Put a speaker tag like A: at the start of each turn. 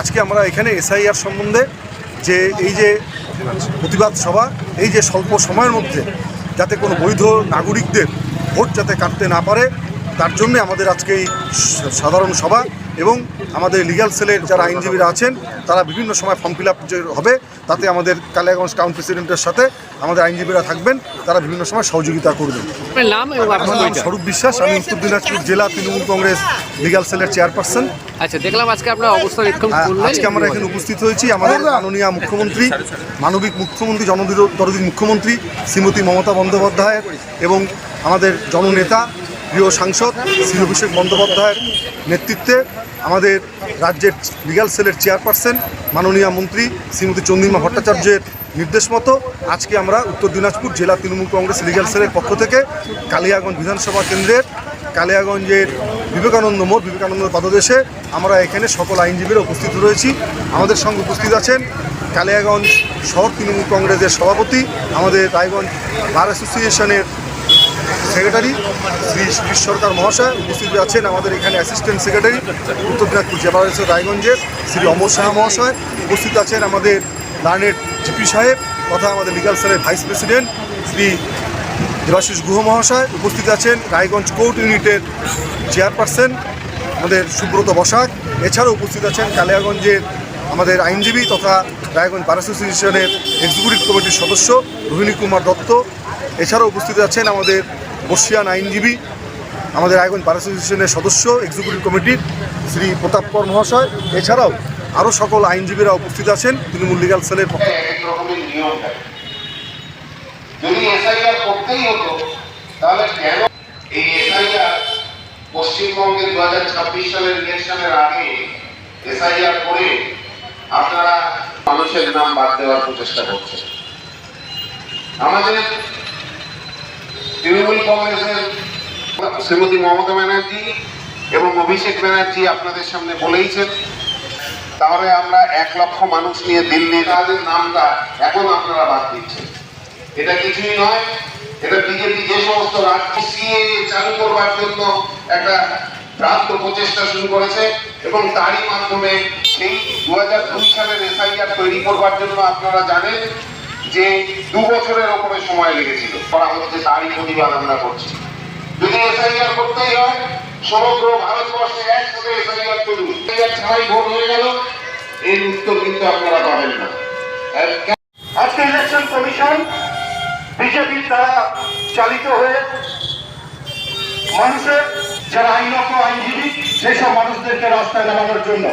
A: আজকে আমরা এখানে এসআইআর সম্বন্ধে যে এই যে প্রতিবাদ সভা, এই যে স্বল্প সময়ের মধ্যে যাতে কোনো বৈধ নাগরিকদের ভোট যাতে কাটতে না পারে, তার জন্যে আমাদের আজকে এই সাধারণ সভা এবং আমাদের লিগ্যাল সেলের যারা আইনজীবীরা আছেন তারা বিভিন্ন সময় ফর্ম ফিল আপ যে হবে তাতে আমাদের কালিয়াগঞ্জ টাউন প্রেসিডেন্টের সাথে আমাদের আইনজীবীরা থাকবেন তারা বিভিন্ন সময় সহযোগিতা করবেন। আমার নাম স্বরূপ বিশ্বাস আমি উত্তর দিনাজপুর জেলা তৃণমূল কংগ্রেস লিগ্যাল সেলের চেয়ারপারসন
B: আচ্ছা দেখলাম আজকে আপনার অবস্থান করলেন।
A: আজকে আমরা এখানে উপস্থিত হয়েছি আমাদের মাননীয় মুখ্যমন্ত্রী মানবিক মুখ্যমন্ত্রী জনদরদী মুখ্যমন্ত্রী শ্রীমতী মমতা বন্দ্যোপাধ্যায় এবং আমাদের জননেতা প্রিয় সাংসদ শ্রী অভিষেক বন্দ্যোপাধ্যায়ের নেতৃত্বে আমাদের রাজ্যের লিগাল সেলের চেয়ারপারসন মাননীয় মন্ত্রী শ্রীমতী চন্দ্রিমা ভট্টাচার্যের নির্দেশ মতো আজকে আমরা উত্তর দিনাজপুর জেলা তৃণমূল কংগ্রেস লিগাল সেলের পক্ষ থেকে কালিয়াগঞ্জ বিধানসভা কেন্দ্রের কালিয়াগঞ্জের বিবেকানন্দ মোড়, বিবেকানন্দ পাদদেশে আমরা এখানে সকল আইনজীবীরা উপস্থিত রয়েছি। আমাদের সঙ্গে উপস্থিত আছেন কালিয়াগঞ্জ শহর তৃণমূল কংগ্রেসের সভাপতি, আমাদের রায়গঞ্জ বার অ্যাসোসিয়েশনের সেক্রেটারি শ্রী সুনীল সরকার মহাশয় উপস্থিত আছেন আমাদের এখানে অ্যাসিস্ট্যান্ট সেক্রেটারি উত্তর দিনাজপুর জেলা রায়গঞ্জের শ্রী অমর সাহা মহাশয় উপস্থিত আছেন আমাদের লার্নেট জিপি সাহেব, তথা আমাদের লিগাল সেলের ভাইস প্রেসিডেন্ট শ্রী দেবাশিস গুহ মহাশয় উপস্থিত আছেন, রায়গঞ্জ কোর্ট ইউনিটের চেয়ারপারসন আমাদের সুব্রত বসাক, এছাড়াও উপস্থিত আছেন কালিয়াগঞ্জের আমাদের আইনজীবী তথা রায়গঞ্জ বার অ্যাসোসিয়েশনের এক্সিকিউটিভ কমিটির সদস্য রোহিণী কুমার দত্ত এছাড়াও উপস্থিত আছেন আমাদের বর্ষিয়ান আইনজীবী আমাদের রায়গঞ্জ বার অ্যাসোসিয়েশনের সদস্য এক্সিকিউটিভ কমিটির শ্রী প্রতাপ কর মহাশয়। এছাড়াও আরও সকল আইনজীবীরা উপস্থিত আছেন, তৃণমূল লিগাল সেলের পক্ষ
C: দু হাজার ছাব্বিশ সালের ইলেকশনের আগে এসআইআর করে আপনারা মানুষের নাম বাদ দেওয়ার প্রচেষ্টা করছেন? আমাদের তৃণমূল কংগ্রেসের শ্রীমতী মমতা ব্যানার্জি এবং অভিষেক ব্যানার্জি আপনাদের সামনে বলেইছেন, তাহলে আমরা এক লক্ষ মানুষ নিয়ে দিল্লি তাদের নামটা এখন আপনারা বাদ দিচ্ছেন। এটা কিছুই নয়, এটা বিজেপি যে সমস্ত রাজ্য সিএ চালু করবার জন্য একটা ভ্রান্ত প্রচেষ্টা শুরু করেছে এবং তারই মাধ্যমে সেই দু হাজার দুই সালের এসআইআর তৈরি করবার জন্য আপনারা জানেন যে দু বছরের ওপরে সময় লেগেছিল। করা হচ্ছে তারই প্রতিবাদ আমরা করছি। যদি এসআইআর করতেই হয়, সমগ্র ভারতবর্ষে একসাথে এসআইআর এসআইআর ছাড়াই ভোট হয়ে গেল, এর উত্তর কিন্তু আপনারা পাবেন না।
D: আজকে ইলেকশন কমিশন বিজেপির দ্বারা চালিত হয়ে মানুষের, যারা আইনত আইনজীবী সেসব মানুষদেরকে রাস্তায় নামানোর জন্য